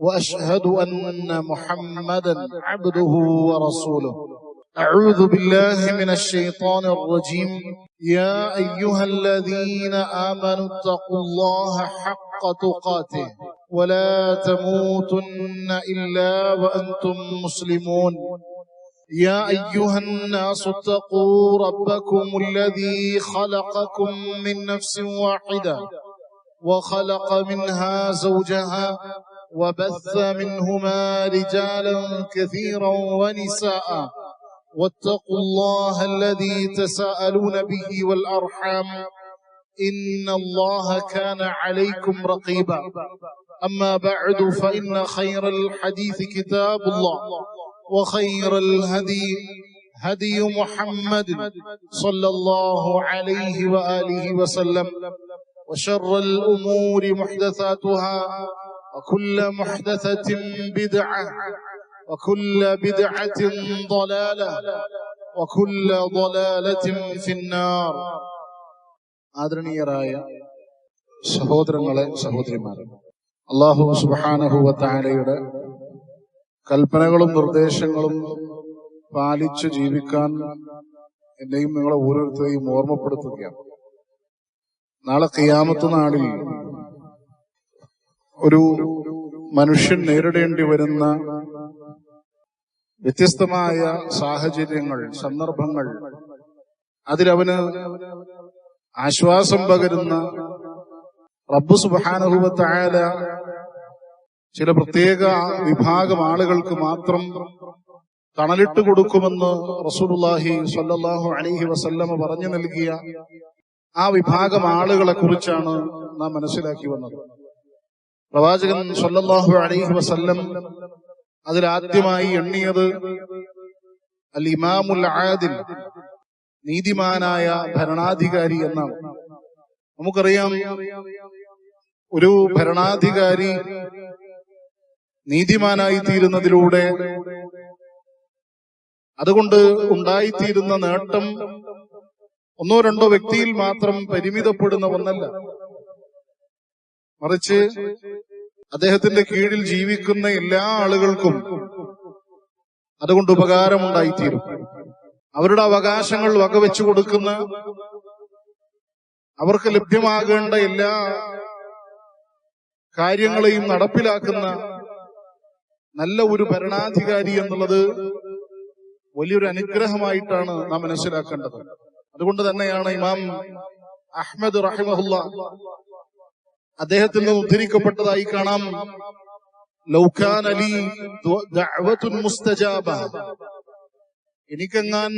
وأشهد أن محمدا عبده ورسوله. أعوذ بالله من الشيطان الرجيم. يا أيها الذين آمنوا اتقوا الله حق تقاته ولا تموتن إلا وأنتم مسلمون. يا أيها الناس اتقوا ربكم الذي خلقكم من نفس واحدة وخلق منها زوجها وبث منهما رجالا كثيرا ونساء. واتقوا الله الذي تساءلون به والأرحام. إن الله كان عليكم رقيبا. أما بعد فإن خير الحديث كتاب الله. وخير الهدي هدي محمد صلى الله عليه وآله وسلم. وشر الأمور محدثاتها. وكل محدثه بدعه وكل بدعه ضلاله وكل ضلاله في النار ആദരണീയരായ സഹോദരങ്ങളെ സഹോദരിമാരെ അള്ളാഹു സുബാനഹുവത്താലയുടെ കൽപ്പനകളും നിർദ്ദേശങ്ങളും പാലിച്ചു ജീവിക്കാൻ എന്നെയും നിങ്ങളെ ഓരോരുത്തരെയും ഓർമ്മപ്പെടുത്തുകയാണ് നാളെ കയ്യാമത്ത് നാളിൽ ഒരു മനുഷ്യൻ നേരിടേണ്ടി വരുന്ന വ്യത്യസ്തമായ സാഹചര്യങ്ങൾ സന്ദർഭങ്ങൾ. അതിലവന് ആശ്വാസം പകരുന്ന റബ്ബു സുബാനുഭവത്തായ ചില പ്രത്യേക വിഭാഗം ആളുകൾക്ക് മാത്രം തണലിട്ട് കൊടുക്കുമെന്ന് റസൂലുള്ളാഹി സല്ലാഹു അലൈഹി വസല്ലമ പറഞ്ഞു നൽകിയ ആ വിഭാഗം ആളുകളെ കുറിച്ചാണ് നാം മനസ്സിലാക്കി വന്നത്. പ്രവാചകൻ സല്ലല്ലാഹു അലൈഹി വസല്ലം അതിലാദ്യമായി എണ്ണിയത് അൽ ഇമാമുൽ ആദിൽ നീതിമാനായ ഭരണാധികാരി എന്നാണ്. നമുക്കറിയാം ഒരു ഭരണാധികാരി നീതിമാനായി തീരുന്നതിലൂടെ അതുകൊണ്ട് ഉണ്ടായിത്തീരുന്ന നേട്ടം ഒന്നോ രണ്ടോ വ്യക്തിയിൽ മാത്രം പരിമിതപ്പെടുന്ന ഒന്നല്ല മറിച്ച് അദ്ദേഹത്തിന്റെ കീഴിൽ ജീവിക്കുന്ന എല്ലാ ആളുകൾക്കും അതുകൊണ്ട് ഉപകാരമുണ്ടായിത്തീരും. അവരുടെ അവകാശങ്ങൾ വകവെച്ചു കൊടുക്കുന്ന അവർക്ക് ലഭ്യമാകേണ്ട എല്ലാ കാര്യങ്ങളെയും നടപ്പിലാക്കുന്ന നല്ല ഒരു ഭരണാധികാരി എന്നുള്ളത് വലിയൊരു അനുഗ്രഹമായിട്ടാണ് നാം മനസ്സിലാക്കേണ്ടത്. അതുകൊണ്ട് തന്നെയാണ് ഇമാം അഹമ്മദ് റഹിമഹുല്ല അദ്ദേഹത്തിൽ നിന്ന് ഉദ്ധരിക്കപ്പെട്ടതായി കാണാം. ലൗഖാൻ അലി മുസ്തജാബ. എനിക്കെങ്ങാൻ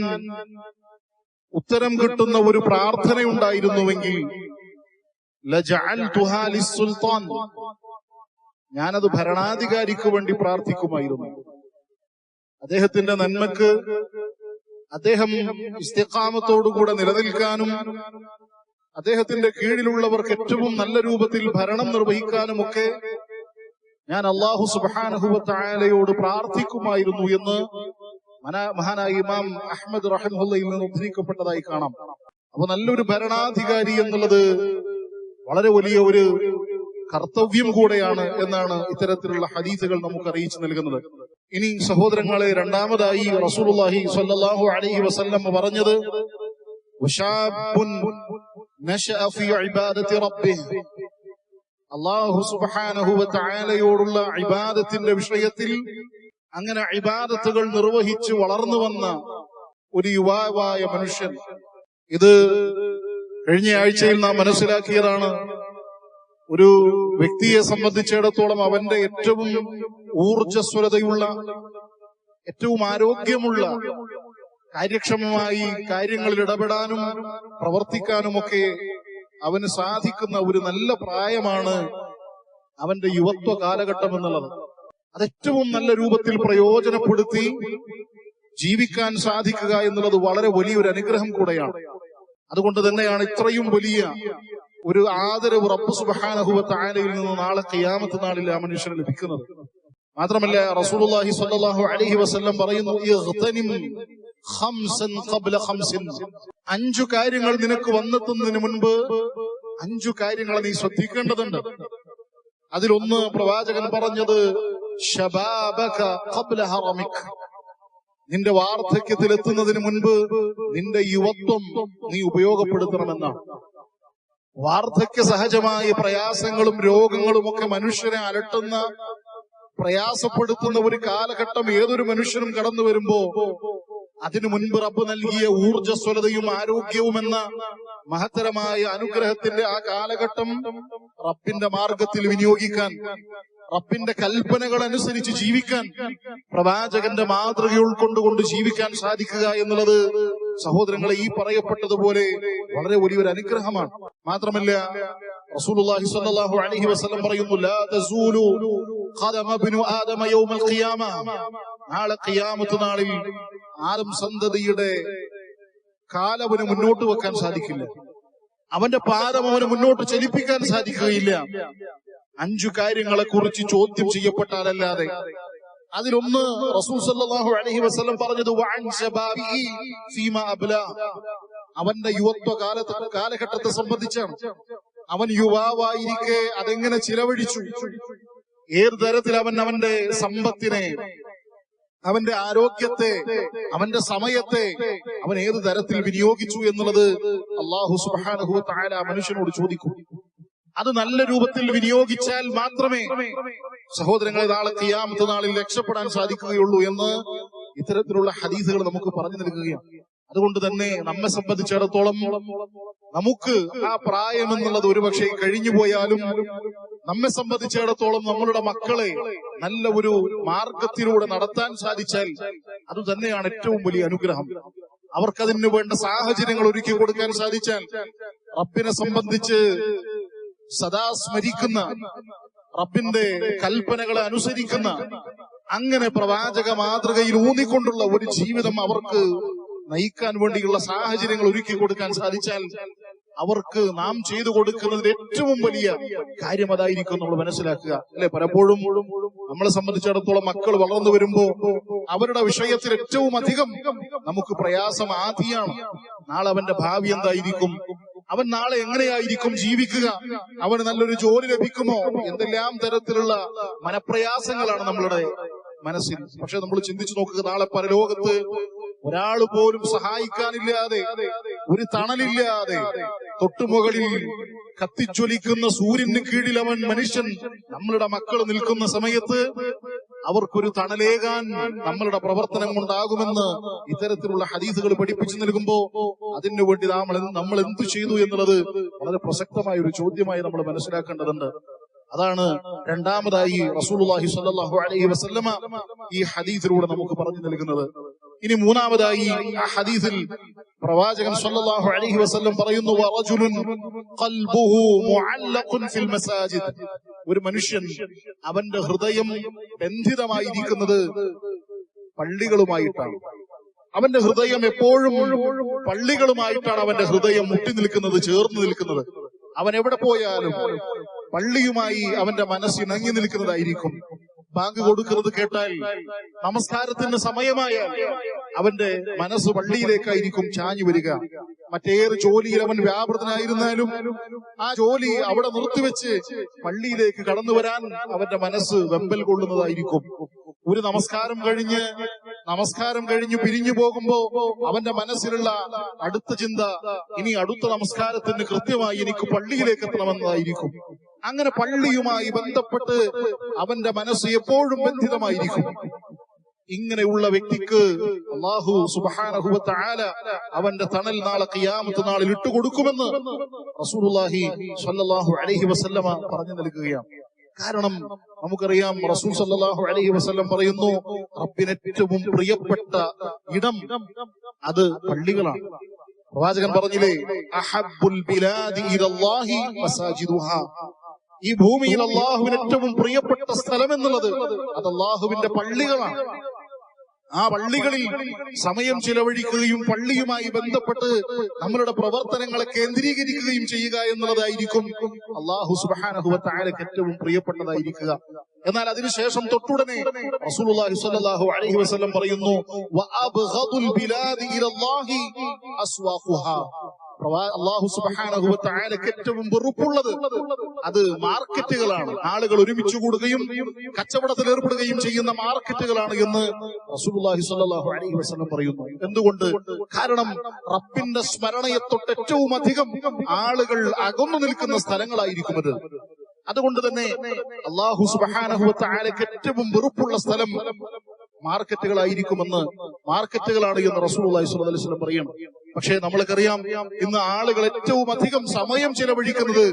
ഉത്തരം കിട്ടുന്ന ഒരു പ്രാർത്ഥനയുണ്ടായിരുന്നുവെങ്കിൽ ലിസ്സുൽത്താൻ. ഞാനത് ഭരണാധികാരിക്ക് വേണ്ടി പ്രാർത്ഥിക്കുമായിരുന്നു. അദ്ദേഹത്തിന്റെ നന്മക്ക് അദ്ദേഹം ഇസ്തിഖാമത്തോടുകൂടെ നിലനിൽക്കാനും അദ്ദേഹത്തിന്റെ കീഴിലുള്ളവർക്ക് ഏറ്റവും നല്ല രൂപത്തിൽ ഭരണം നിർവഹിക്കാനും ഒക്കെ ഞാൻ അള്ളാഹു സുബാനഹുബത്തായാലയോട് പ്രാർത്ഥിക്കുമായിരുന്നു എന്ന് മഹാനായ ഇമാം അഹമ്മദ് റഹമുല്ലയിൽ നിന്ന് ഉദ്ധരിക്കപ്പെട്ടതായി കാണാം. അപ്പൊ നല്ലൊരു ഭരണാധികാരി എന്നുള്ളത് വളരെ വലിയ ഒരു കർത്തവ്യം കൂടെയാണ് എന്നാണ് ഇത്തരത്തിലുള്ള ഹദീസുകൾ നമുക്ക് അറിയിച്ചു നൽകുന്നത്. ഇനി സഹോദരങ്ങളെ രണ്ടാമതായി റസൂലുള്ളാഹി സ്വല്ലല്ലാഹു അലൈഹി വസല്ലം പറഞ്ഞത് ഇബാദതി റബ്ബിഹി അല്ലാഹു സുബ്ഹാനഹു വ തആലയോടുള്ള ഇബാദത്തിന്റെ വിഷയത്തിൽ അങ്ങനെ ഇബാദത്തുകൾ നിർവഹിച്ച് വളർന്നു വന്ന ഒരു യുവാവായ മനുഷ്യൻ. ഇത് കഴിഞ്ഞ ആഴ്ചയിൽ നാം മനസ്സിലാക്കിയതാണ്. ഒരു വ്യക്തിയെ സംബന്ധിച്ചിടത്തോളം അവന്റെ ഏറ്റവും ഊർജസ്വലതയുള്ള ഏറ്റവും ആരോഗ്യമുള്ള കാര്യക്ഷമമായി കാര്യങ്ങളിൽ ഇടപെടാനും പ്രവർത്തിക്കാനുമൊക്കെ അവന് സാധിക്കുന്ന ഒരു നല്ല പ്രായമാണ് അവന്റെ യുവത്വ കാലഘട്ടം എന്നുള്ളത്. അതേറ്റവും നല്ല രൂപത്തിൽ പ്രയോജനപ്പെടുത്തി ജീവിക്കാൻ സാധിക്കുക എന്നുള്ളത് വളരെ വലിയൊരു അനുഗ്രഹം കൂടെയാണ്. അതുകൊണ്ട് തന്നെയാണ് ഇത്രയും വലിയ ഒരു ആദരവ് റബ്ബ് വ തആലയിൽ നിന്ന് നാളെ ഖിയാമത്ത് നാളിൽ ആ മനുഷ്യന് ലഭിക്കുന്നത്. മാത്രമല്ല റസൂലുള്ളാഹി സ്വല്ലല്ലാഹു അലൈഹി വസല്ലം പറയുന്നു ഖംസൻ ഖബ്ല ഖംസിൻ. അഞ്ചു കാര്യങ്ങൾ നിനക്ക് വന്നെത്തുന്നതിന് മുൻപ് അഞ്ചു കാര്യങ്ങൾ നീ ശ്രദ്ധിക്കേണ്ടതുണ്ട്. അതിലൊന്ന് പ്രവാചകൻ പറഞ്ഞത് നിന്റെ വാർദ്ധക്യത്തിൽ എത്തുന്നതിന് മുൻപ് നിന്റെ യുവത്വം നീ ഉപയോഗപ്പെടുത്തണമെന്നാണ്. വാർദ്ധക്യ സഹജമായ പ്രയാസങ്ങളും രോഗങ്ങളും ഒക്കെ മനുഷ്യനെ അലട്ടുന്ന പ്രയാസപ്പെടുത്തുന്ന ഒരു കാലഘട്ടം ഏതൊരു മനുഷ്യനും കടന്നു വരുമ്പോ അതിനു മുൻപ് റബ്ബ് നൽകിയ ഊർജസ്വലതയും ആരോഗ്യവും എന്ന മഹത്തരമായ അനുഗ്രഹത്തിന്റെ ആ കാലഘട്ടം റബ്ബിന്റെ മാർഗത്തിൽ വിനിയോഗിക്കാൻ റബ്ബിന്റെ കൽപ്പനകൾ അനുസരിച്ച് ജീവിക്കാൻ പ്രവാചകന്റെ മാതൃക ഉൾക്കൊണ്ടുകൊണ്ട് ജീവിക്കാൻ സാധിക്കുക എന്നുള്ളത് സഹോദരങ്ങളെ ഈ പറയപ്പെട്ടതുപോലെ വളരെ വലിയൊരു അനുഗ്രഹമാണ്. മാത്രമല്ല റസൂലുള്ളാഹി സ്വല്ലല്ലാഹു അലൈഹി വസല്ലം പറയുന്നു ലാ ആദമ യൗമൽ നാളെ ഖിയാമത്ത് നാളിൽ ആദം സന്തതിയുടെ കാലവന് മുന്നോട്ട് വെക്കാൻ സാധിക്കില്ല. അവന്റെ പാദം അവന് മുന്നോട്ട് ചലിപ്പിക്കാൻ സാധിക്കുകയില്ല. അഞ്ചു കാര്യങ്ങളെ കുറിച്ച് ചോദ്യം ചെയ്യപ്പെട്ടാലല്ലാതെ അതിലൊന്ന് റസൂൽ സല്ലല്ലാഹു അലൈഹി വസല്ലം പറഞ്ഞത് ഫീമാ അവന്റെ യുവത്വ കാലത്ത് കാലഘട്ടത്തെ സംബന്ധിച്ചാണ്. അവൻ യുവാവായിരിക്കെ അതെങ്ങനെ ചിലവഴിച്ചു? ഏത് തരത്തിൽ അവൻ അവന്റെ സമ്പത്തിനെ അവന്റെ ആരോഗ്യത്തെ അവന്റെ സമയത്തെ അവൻ ഏത് തരത്തിൽ വിനിയോഗിച്ചു എന്നുള്ളത് അള്ളാഹു സുബാനഹു താര മനുഷ്യനോട് ചോദിക്കും. അത് നല്ല രൂപത്തിൽ വിനിയോഗിച്ചാൽ മാത്രമേ സഹോദരങ്ങളെ നാളെ കിയാമത്ത് നാളിൽ രക്ഷപ്പെടാൻ സാധിക്കുകയുള്ളൂ എന്ന് ഇത്തരത്തിലുള്ള ഹദീസുകൾ നമുക്ക് പറഞ്ഞു നൽകുകയാണ്. അതുകൊണ്ട് തന്നെ നമ്മെ സംബന്ധിച്ചിടത്തോളം നമുക്ക് ആ പ്രായം എന്നുള്ളത് ഒരുപക്ഷെ കഴിഞ്ഞു പോയാലും നമ്മെ സംബന്ധിച്ചിടത്തോളം നമ്മളുടെ മക്കളെ നല്ല ഒരു മാർഗത്തിലൂടെ നടത്താൻ സാധിച്ചാൽ അത് തന്നെയാണ് ഏറ്റവും വലിയ അനുഗ്രഹം. അവർക്കതിന് വേണ്ട സാഹചര്യങ്ങൾ ഒരുക്കി കൊടുക്കാൻ സാധിച്ചാൽ റബ്ബിനെ സംബന്ധിച്ച് സദാ സ്മരിക്കുന്ന റബ്ബിന്റെ കൽപ്പനകളെ അനുസരിക്കുന്ന അങ്ങനെ പ്രവാചക മാതൃകയിൽ ഊന്നിക്കൊണ്ടുള്ള ഒരു ജീവിതം അവർക്ക് നയിക്കാൻ വേണ്ടിയുള്ള സാഹചര്യങ്ങൾ ഒരുക്കി കൊടുക്കാൻ സാധിച്ചാൽ അവർക്ക് നാം ചെയ്തു കൊടുക്കുന്നതിൽ ഏറ്റവും വലിയ കാര്യം അതായിരിക്കും നമ്മൾ മനസ്സിലാക്കുക. അല്ലെ? പലപ്പോഴും നമ്മളെ സംബന്ധിച്ചിടത്തോളം മക്കൾ വളർന്നു വരുമ്പോ അവരുടെ വിഷയത്തിൽ ഏറ്റവും അധികം നമുക്ക് പ്രയാസം ആദ്യമാണ്. നാളെ അവന്റെ ഭാവി എന്തായിരിക്കും? അവൻ നാളെ എങ്ങനെയായിരിക്കും ജീവിക്കുക? അവന് നല്ലൊരു ജോലി ലഭിക്കുമോ? എന്തെല്ലാം തരത്തിലുള്ള മനപ്രയാസങ്ങളാണ് നമ്മളുടെ മനസ്സിൽ. പക്ഷെ നമ്മൾ ചിന്തിച്ചു നോക്കുക നാളെ പരലോകത്ത് ഒരാൾ പോലും സഹായിക്കാനില്ലാതെ ഒരു തണലില്ലാതെ തൊട്ടുമുകളിൽ കത്തിച്ചൊലിക്കുന്ന സൂര്യന് കീഴിൽ അവൻ മനുഷ്യൻ നമ്മളുടെ മക്കൾ നിൽക്കുന്ന സമയത്ത് അവർക്കൊരു തണലേകാൻ നമ്മളുടെ പ്രവർത്തനം കൊണ്ടാകുമെന്ന് ഇത്തരത്തിലുള്ള ഹദീസുകൾ പഠിപ്പിച്ചു നൽകുമ്പോ അതിനു വേണ്ടി നമ്മൾ നമ്മൾ എന്തു ചെയ്തു എന്നുള്ളത് വളരെ പ്രസക്തമായ ഒരു ചോദ്യമായി നമ്മൾ മനസ്സിലാക്കേണ്ടതുണ്ട്. അതാണ് രണ്ടാമതായി റസൂലുള്ളാഹി സ്വല്ലല്ലാഹു അലൈഹി വസല്ലമ ഈ ഹദീസിലൂടെ നമുക്ക് പറഞ്ഞു നൽകുന്നത്. ഇനി മൂന്നാമതായി ആ ഹദീസിൽ പ്രവാചകൻ സല്ലല്ലാഹു അലൈഹി വസല്ലം പറയുന്നു വറജുലുൻ ഖൽബുഹു മുഅല്ലഖുൻ ഫിൽ മസാജിദ്. ഒരു മനുഷ്യൻ അവന്റെ ഹൃദയം ബന്ധിതമായിരിക്കുന്നത് പള്ളികളുമായിട്ടാണ്. അവന്റെ ഹൃദയം എപ്പോഴും പള്ളികളുമായിട്ടാണ് അവന്റെ ഹൃദയം മുട്ടി നിൽക്കുന്നത് ചേർന്ന് നിൽക്കുന്നത്. അവൻ എവിടെ പോയാലും പള്ളിയുമായി അവന്റെ മനസ്സ് നിൽക്കുന്നതായിരിക്കും. ബാങ്ക് കൊടുക്കുന്നത് കേട്ടാൽ നമസ്കാരത്തിന് സമയമായാൽ അവന്റെ മനസ്സ് പള്ളിയിലേക്കായിരിക്കും ചാഞ്ഞു വരിക. മറ്റേത് ജോലിയിൽ അവൻ വ്യാപൃതനായിരുന്നാലും ആ ജോലി അവിടെ നിർത്തിവെച്ച് പള്ളിയിലേക്ക് കടന്നു വരാൻ അവന്റെ മനസ്സ് വെമ്പൽ കൊള്ളുന്നതായിരിക്കും. ഒരു നമസ്കാരം കഴിഞ്ഞ് നമസ്കാരം കഴിഞ്ഞ് പിരിഞ്ഞു പോകുമ്പോ അവന്റെ മനസ്സിലുള്ള അടുത്ത ചിന്ത ഇനി അടുത്ത നമസ്കാരത്തിന് കൃത്യമായി എനിക്ക് പള്ളിയിലേക്ക് എത്തണമെന്നതായിരിക്കും. അങ്ങനെ പള്ളിയുമായി ബന്ധപ്പെട്ട് അവന്റെ മനസ്സ് എപ്പോഴും ബന്ധിതമായിരിക്കും. ഇങ്ങനെയുള്ള വ്യക്തിക്ക് അള്ളാഹു സുബാനഹുബത്ത് തആല അവന്റെ തണൽ നാളെ കിയാമത്ത് നാളിൽ ഇട്ടുകൊടുക്കുമെന്ന് റസൂലുള്ളാഹി സ്വല്ലല്ലാഹു അലൈഹി വസല്ലമ പറഞ്ഞു നൽകുകയാണ്. കാരണം നമുക്കറിയാം റസൂൽ സല്ലല്ലാഹു അലൈഹി വസല്ലം പറയുന്നു റബ്ബിന് ഏറ്റവും പ്രിയപ്പെട്ട ഇടം അത് പള്ളികളാണ്. പ്രവാചകൻ പറഞ്ഞില്ലേ അഹബ്ബുൽ ബിലാദി മസാജിദുഹാ. ഈ ഭൂമിയിൽ അള്ളാഹുവിന് ഏറ്റവും പ്രിയപ്പെട്ട സ്ഥലം എന്നുള്ളത് അത് അള്ളാഹുവിന്റെ പള്ളികളാണ്. ആ പള്ളികളിൽ സമയം ചിലവഴിക്കുകയും പള്ളിയുമായി ബന്ധപ്പെട്ട് നമ്മളുടെ പ്രവർത്തനങ്ങളെ കേന്ദ്രീകരിക്കുകയും ചെയ്യുക എന്നുള്ളതായിരിക്കും അള്ളാഹു സുബാനഹുവത്തായാലക്ക് ഏറ്റവും പ്രിയപ്പെട്ടതായിരിക്കുക. എന്നാൽ അതിനുശേഷം തൊട്ടുടനെ റസൂലുള്ളാഹി സ്വല്ലല്ലാഹു അലൈഹി വസല്ലം പറയുന്നു ബിലാദി അസ്വാഖുഹാ അള്ളാഹു തആലക്ക് ഏറ്റവും വെറുപ്പുള്ളത് അത് മാർക്കറ്റുകളാണ്. ആളുകൾ ഒരുമിച്ച് കൂടുകയും കച്ചവടത്തിൽ ഏർപ്പെടുകയും ചെയ്യുന്ന മാർക്കറ്റുകളാണ് എന്ന് സ്വല്ലല്ലാഹു അലൈഹി വസല്ലം പറയുന്നു. എന്തുകൊണ്ട്? കാരണം റബ്ബിന്റെ സ്മരണയെ തൊട്ട് ഏറ്റവും അധികം ആളുകൾ അകന്നു നിൽക്കുന്ന സ്ഥലങ്ങളായിരിക്കും അത്. അതുകൊണ്ട് തന്നെ അള്ളാഹു തആലക്ക് ഏറ്റവും വെറുപ്പുള്ള സ്ഥലം മാർക്കറ്റുകളായിരിക്കുമെന്ന് മാർക്കറ്റുകളാണ് എന്ന് റസൂൽ അലൈഹി വസല്ലം പറയണം. പക്ഷേ നമ്മൾക്കറിയാം ഇന്ന് ആളുകൾ ഏറ്റവും അധികം സമയം ചെലവഴിക്കുന്നത്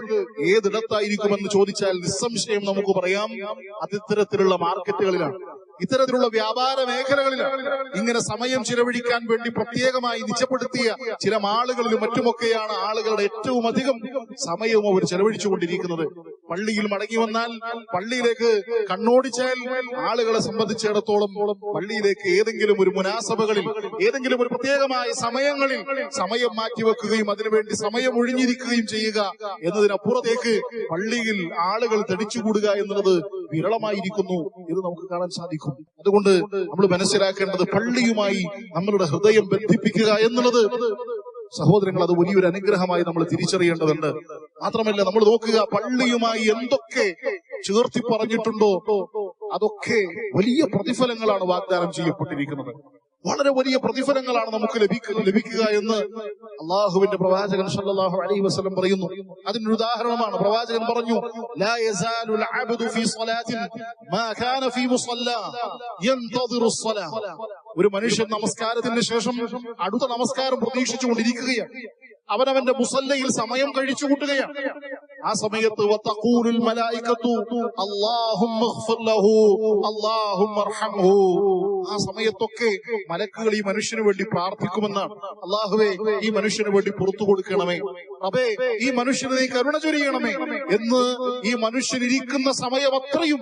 ഏതിടത്തായിരിക്കുമെന്ന് ചോദിച്ചാൽ നിസ്സംശയം നമുക്ക് പറയാം. അതിത്തരത്തിലുള്ള മാർക്കറ്റുകളിലാണ്. ഇത്തരത്തിലുള്ള വ്യാപാര മേഖലകളിലാണ്. ഇങ്ങനെ സമയം ചിലവഴിക്കാൻ വേണ്ടി പ്രത്യേകമായി നിജപ്പെടുത്തിയ ചില മാളുകളിലും മറ്റുമൊക്കെയാണ് ആളുകളുടെ ഏറ്റവും അധികം സമയവും അവർ ചെലവഴിച്ചുകൊണ്ടിരിക്കുന്നത്. പള്ളിയിൽ മടങ്ങി വന്നാൽ പള്ളിയിലേക്ക് കണ്ണോടിച്ചാൽ ആളുകളെ സംബന്ധിച്ചിടത്തോളം പള്ളിയിലേക്ക് ഏതെങ്കിലും ഒരു മുനാസഭകളിൽ ഏതെങ്കിലും ഒരു പ്രത്യേകമായ സമയങ്ങളിൽ സമയം മാറ്റിവെക്കുകയും അതിനുവേണ്ടി സമയം ഒഴിഞ്ഞിരിക്കുകയും ചെയ്യുക എന്നതിനപ്പുറത്തേക്ക് പള്ളിയിൽ ആളുകൾ തടിച്ചുകൂടുക എന്നുള്ളത് വിരളമായിരിക്കുന്നു ഇത് നമുക്ക് കാണാൻ സാധിക്കും. അതുകൊണ്ട് നമ്മൾ മനസ്സിലാക്കേണ്ടത് പള്ളിയുമായി നമ്മളുടെ ഹൃദയം ബന്ധിപ്പിക്കുക എന്നുള്ളത് സഹോദരങ്ങൾ അത് വലിയൊരു അനുഗ്രഹമായി നമ്മൾ തിരിച്ചറിയേണ്ടതുണ്ട്. മാത്രമല്ല നമ്മൾ നോക്കുക പള്ളിയുമായി എന്തൊക്കെ ചേർത്തി പറഞ്ഞിട്ടുണ്ടോ അതൊക്കെ വലിയ പ്രതിഫലങ്ങളാണ് വാഗ്ദാനം ചെയ്യപ്പെട്ടിരിക്കുന്നത്. വളരെ വലിയ പ്രതിഫലങ്ങളാണ് നമുക്ക് ലഭിക്കുക ലഭിക്കുക എന്ന് അള്ളാഹുവിന്റെ പ്രവാചകൻ സല്ലല്ലാഹു അലൈഹി വസല്ലം പറയുന്നു. അതിനൊരു ഉദാഹരണമാണ്. പ്രവാചകൻ പറഞ്ഞു ലാ യസാലുൽ അബ്ദു ഒരു മനുഷ്യൻ നമസ്കാരത്തിന് ശേഷം അടുത്ത നമസ്കാരം പ്രതീക്ഷിച്ചുകൊണ്ടിരിക്കുകയാണ്. അവനവന്റെ മുസല്ലയിൽ സമയം കഴിച്ചു കൂട്ടുകയാണ്. ആ സമയത്ത് അള്ളാഹും മലായികത്തു ആ സമയത്തൊക്കെ മലക്കുകൾ ഈ മനുഷ്യന് വേണ്ടി പ്രാർത്ഥിക്കുമെന്നാണ് അള്ളാഹുവേ ഈ മനുഷ്യന് വേണ്ടി പുറത്തു കൊടുക്കണമേ. അപ്പേ ഈ മനുഷ്യന് നീ കരുണ ചൊരിയണമേ എന്ന് ഈ മനുഷ്യൻ ഇരിക്കുന്ന സമയം അത്രയും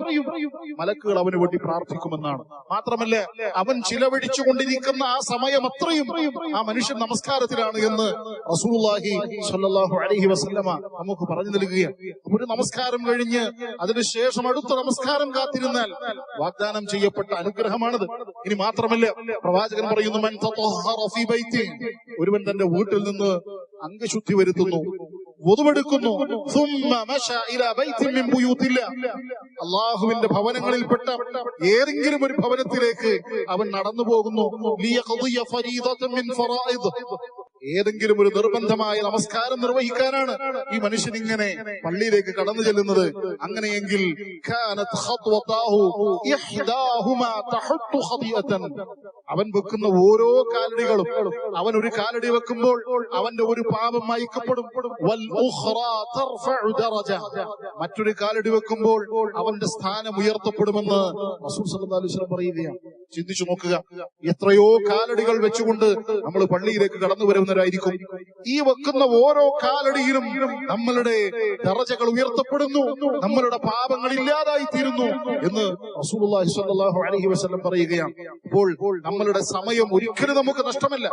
മലക്കുകൾ അവന് വേണ്ടി പ്രാർത്ഥിക്കുമെന്നാണ്. മാത്രമല്ല അവൻ ചിലവഴിച്ചു കൊണ്ടിരിക്കുന്ന ആ സമയം അത്രയും ആ മനുഷ്യൻ നമസ്കാരത്തിലാണ് എന്ന് അലൈഹി നമുക്ക് പറഞ്ഞു നൽകുകയാണ്. ഒരു നമസ്കാരം കഴിഞ്ഞ് അതിനുശേഷം അടുത്ത നമസ്കാരം കാത്തിരുന്നാൽ വാഗ്ദാനം ചെയ്യപ്പെട്ട അനുഗ്രഹമാണത്. ഇനി മാത്രമല്ല പ്രവാചകൻ പറയുന്നു ഒരുവൻ തന്റെ വീട്ടിൽ നിന്ന് അംഗശുദ്ധി വരുത്തുന്നു ഒതുവെടുക്കുന്നു അള്ളാഹുവിന്റെ ഭവനങ്ങളിൽപ്പെട്ട ഏതെങ്കിലും ഒരു ഭവനത്തിലേക്ക് അവൻ നടന്നു പോകുന്നു ഏതെങ്കിലും ഒരു നിർബന്ധമായ നമസ്കാരം നിർവഹിക്കാനാണ് ഈ മനുഷ്യൻ ഇങ്ങനെ പള്ളിയിലേക്ക് കടന്നു ചെല്ലുന്നത്. അങ്ങനെയെങ്കിൽ അവൻ വെക്കുന്ന ഓരോ കാലടികളും അവൻ ഒരു കാലടി വെക്കുമ്പോൾ അവന്റെ ഒരു പാപം അയക്കപ്പെടും മറ്റൊരു കാലടി വെക്കുമ്പോൾ അവന്റെ സ്ഥാനം ഉയർത്തപ്പെടുമെന്ന് പറയുകയാണ്. ചിന്തിച്ചു നോക്കുക. എത്രയോ കാലടികൾ വെച്ചുകൊണ്ട് നമ്മൾ പള്ളിയിലേക്ക് കടന്നു വരുന്നവരായിരിക്കും. ഈ വെക്കുന്ന ഓരോ കാലടിയിലും നമ്മളുടെ ദറജകൾ ഉയർത്തപ്പെടുന്നു. നമ്മളുടെ പാപങ്ങൾ ഇല്ലാതായി തീരുന്നു എന്ന് അലൈഹി വസല്ലം പറയുകയാണ്. അപ്പോൾ നമ്മളുടെ സമയം ഒരിക്കലും നമുക്ക് നഷ്ടമല്ല.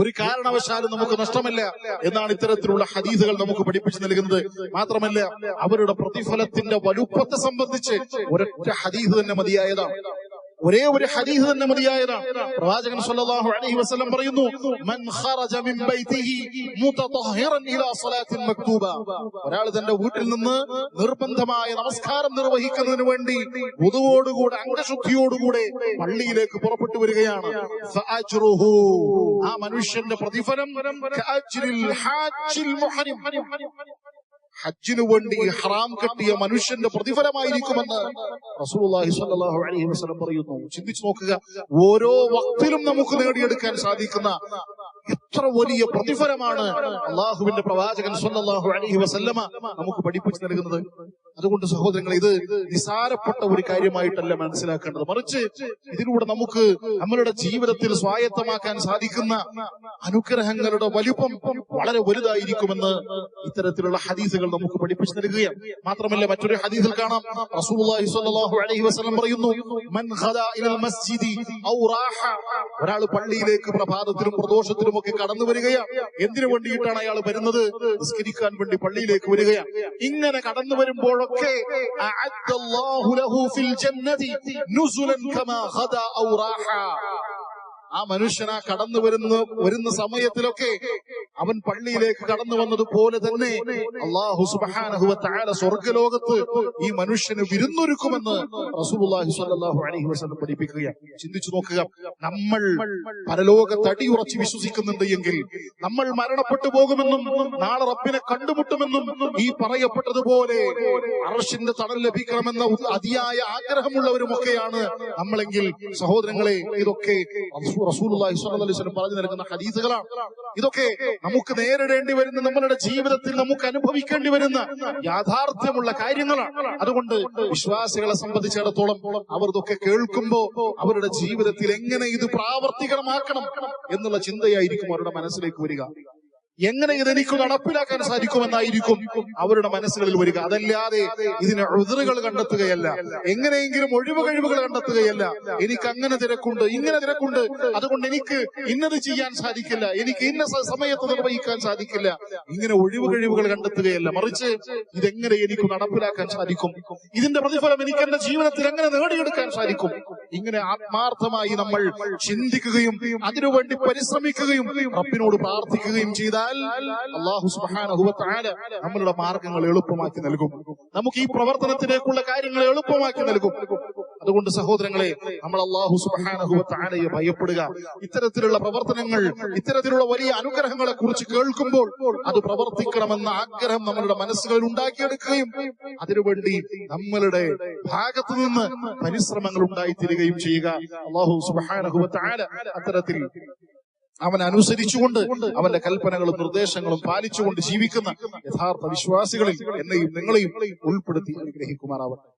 ഒരു കാരണവശാലും നമുക്ക് നഷ്ടമല്ല എന്നാണ് ഇത്തരത്തിലുള്ള ഹദീസുകൾ നമുക്ക് പഠിപ്പിച്ചു നൽകുന്നത്. മാത്രമല്ല അവരുടെ പ്രതിഫലത്തിന്റെ വലുപ്പത്തെ സംബന്ധിച്ച് ഒരൊറ്റ ഹദീസ് തന്നെ മതിയായതാണ്. ഒരേ ഒരു ഹദീസ് തന്നെ മതിയായതാണ് പ്രവാചകൻ സല്ലല്ലാഹു അലൈഹി വസല്ലം പറയുന്നു മൻ ഖറജ മിൻ ഇലാ മക്തൂബ. ഒരാൾ തന്റെ വീട്ടിൽ നിന്ന് നിർബന്ധമായ നമസ്കാരം നിർവഹിക്കുന്നതിന് വേണ്ടി ഉതുവോടുകൂടെ അംഗശുദ്ധിയോടുകൂടെ പള്ളിയിലേക്ക് പുറപ്പെട്ടു വരികയാണ്. ആ മനുഷ്യന്റെ പ്രതിഫലം ഹാജിൽ മുഹരിം. ഹജ്ജിനു വേണ്ടി ഹറാം കെട്ടിയ മനുഷ്യന്റെ പ്രതിഫലമായിരിക്കുമെന്ന് അലൈഹി പറയുന്നു. ചിന്തിച്ചു നോക്കുക. ഓരോ വക്തിലും നമുക്ക് നേടിയെടുക്കാൻ സാധിക്കുന്ന എത്ര വലിയ പ്രതിഫലമാണ് അള്ളാഹുവിന്റെ പ്രവാചകൻ സ്വല്ലല്ലാഹു അലൈഹി വസല്ലമ നമുക്ക് പഠിപ്പിച്ചു നൽകുന്നത്. അതുകൊണ്ട് സഹോദരങ്ങൾ ഇത് നിസാരപ്പെട്ട ഒരു കാര്യമായിട്ടല്ല മനസ്സിലാക്കേണ്ടത്. മറിച്ച് ഇതിലൂടെ നമുക്ക് നമ്മളുടെ ജീവിതത്തിൽ സ്വായത്തമാക്കാൻ സാധിക്കുന്ന അനുഗ്രഹങ്ങളുടെ വലുപ്പം വളരെ വലുതായിരിക്കുമെന്ന് ഇത്തരത്തിലുള്ള ഹദീസുകൾ നമുക്ക് പഠിപ്പിച്ചു നൽകുകയാണ്. മാത്രമല്ല മറ്റൊരു ഹദീസിൽ കാണാം. റസൂലുള്ളാഹി സ്വല്ലല്ലാഹു അലൈഹി വസല്ലം പറയുന്നു മൻ മസ്ജിദി ഔ റാഹ. ഒരാൾ പള്ളിയിലേക്ക് പ്രഭാതത്തിലും പ്രദോഷത്തിലും ഒക്കെ കടന്നു വരികയാണ്. എന്തിനു വേണ്ടിയിട്ടാണ് അയാൾ വരുന്നത്? നിസ്കരിക്കാൻ വേണ്ടി പള്ളിയിലേക്ക് വരികയാണ്. ഇങ്ങനെ കടന്നു വരുമ്പോഴൊക്കെ അഅദ്ദല്ലാഹു ലഹു ഫിൽ ജന്നതി നുസുലൻ കമാ ഖദാ ഔ റാഹ ആ മനുഷ്യനാ കടന്നു വരുന്ന വരുന്ന സമയത്തിലൊക്കെ അവൻ പള്ളിയിലേക്ക് കടന്നു വന്നതുപോലെ തന്നെ അള്ളാഹു സുബാനഹുവ താര സ്വർഗലോകത്ത് ഈ മനുഷ്യന് വിരുന്നൊരുക്കുമെന്ന് റസൂലുള്ളാഹി സ്വല്ലല്ലാഹു അലൈഹി വസല്ലം പഠിപ്പിക്കുകയാണ്. ചിന്തിച്ചു നോക്കുക നമ്മൾ പരലോകത്ത് അടിയുറച്ച് വിശ്വസിക്കുന്നുണ്ട് എങ്കിൽ നമ്മൾ മരണപ്പെട്ടു പോകുമെന്നും നാളെ റബ്ബിനെ കണ്ടുമുട്ടുമെന്നും ഈ പറയപ്പെട്ടതുപോലെ അറഷിന്റെ തണൽ ലഭിക്കണമെന്ന അതിയായ ആഗ്രഹമുള്ളവരുമൊക്കെയാണ് നമ്മളെങ്കിൽ സഹോദരങ്ങളെ ഇതൊക്കെ അലൈഹി വസല്ലം പറഞ്ഞു നൽകുന്ന ഹദീസുകളാണ്. ഇതൊക്കെ നമുക്ക് നേരിടേണ്ടി വരുന്ന നമ്മളുടെ ജീവിതത്തിൽ നമുക്ക് അനുഭവിക്കേണ്ടി വരുന്ന യാഥാർത്ഥ്യമുള്ള കാര്യങ്ങളാണ്. അതുകൊണ്ട് വിശ്വാസികളെ സംബന്ധിച്ചിടത്തോളം അവർ ഇതൊക്കെ കേൾക്കുമ്പോ അവരുടെ ജീവിതത്തിൽ എങ്ങനെ ഇത് പ്രാവർത്തികമാക്കണം എന്നുള്ള ചിന്തയായിരിക്കും അവരുടെ മനസ്സിലേക്ക് വരിക. എങ്ങനെ ഇതെനിക്ക് നടപ്പിലാക്കാൻ സാധിക്കുമെന്നായിരിക്കും അവരുടെ മനസ്സുകളിൽ വരിക. അതല്ലാതെ ഇതിന് ഉതിറുകൾ കണ്ടെത്തുകയല്ല. എങ്ങനെയെങ്കിലും ഒഴിവ് കഴിവുകൾ കണ്ടെത്തുകയല്ല. എനിക്ക് അങ്ങനെ തിരക്കുണ്ട് ഇങ്ങനെ തിരക്കുണ്ട്. അതുകൊണ്ട് എനിക്ക് ഇന്നത് ചെയ്യാൻ സാധിക്കില്ല. എനിക്ക് ഇന്ന സമയത്ത് നിർവഹിക്കാൻ സാധിക്കില്ല. ഇങ്ങനെ ഒഴിവ് കഴിവുകൾ കണ്ടെത്തുകയല്ല. മറിച്ച് ഇതെങ്ങനെ എനിക്ക് നടപ്പിലാക്കാൻ സാധിക്കും? ഇതിന്റെ പ്രതിഫലം എനിക്ക് എന്റെ ജീവിതത്തിൽ എങ്ങനെ നേടിയെടുക്കാൻ സാധിക്കും? ഇങ്ങനെ ആത്മാർത്ഥമായി നമ്മൾ ചിന്തിക്കുകയും അതിനുവേണ്ടി പരിശ്രമിക്കുകയും റബ്ബിനോട് പ്രാർത്ഥിക്കുകയും ചെയ്താൽ അള്ളാഹു തആല നമ്മളുടെ മാർഗങ്ങൾ എളുപ്പമാക്കി നൽകും. നമുക്ക് ഈ പ്രവർത്തനത്തിലേക്കുള്ള കാര്യങ്ങൾ എളുപ്പമാക്കി നൽകും. അതുകൊണ്ട് സഹോദരങ്ങളെ നമ്മൾ അള്ളാഹു തആലയെ ഭയപ്പെടുക. ഇത്തരത്തിലുള്ള പ്രവർത്തനങ്ങൾ ഇത്തരത്തിലുള്ള വലിയ അനുഗ്രഹങ്ങളെ കുറിച്ച് കേൾക്കുമ്പോൾ അത് പ്രവർത്തിക്കണമെന്ന ആഗ്രഹം നമ്മളുടെ മനസ്സുകളിൽ ഉണ്ടാക്കിയെടുക്കുകയും അതിനുവേണ്ടി നമ്മളുടെ ഭാഗത്തു നിന്ന് പരിശ്രമങ്ങൾ ഉണ്ടായിത്തീരുകയും ചെയ്യുക. അള്ളാഹു തആല അത്തരത്തിൽ അവൻ അനുസരിച്ചുകൊണ്ട് അവന്റെ കൽപ്പനകളും നിർദ്ദേശങ്ങളും പാലിച്ചുകൊണ്ട് ജീവിക്കുന്ന യഥാർത്ഥ വിശ്വാസികളിൽ എന്നെയും നിങ്ങളെയും ഉൾപ്പെടുത്തി അനുഗ്രഹിക്കുമാറാവട്ടെ.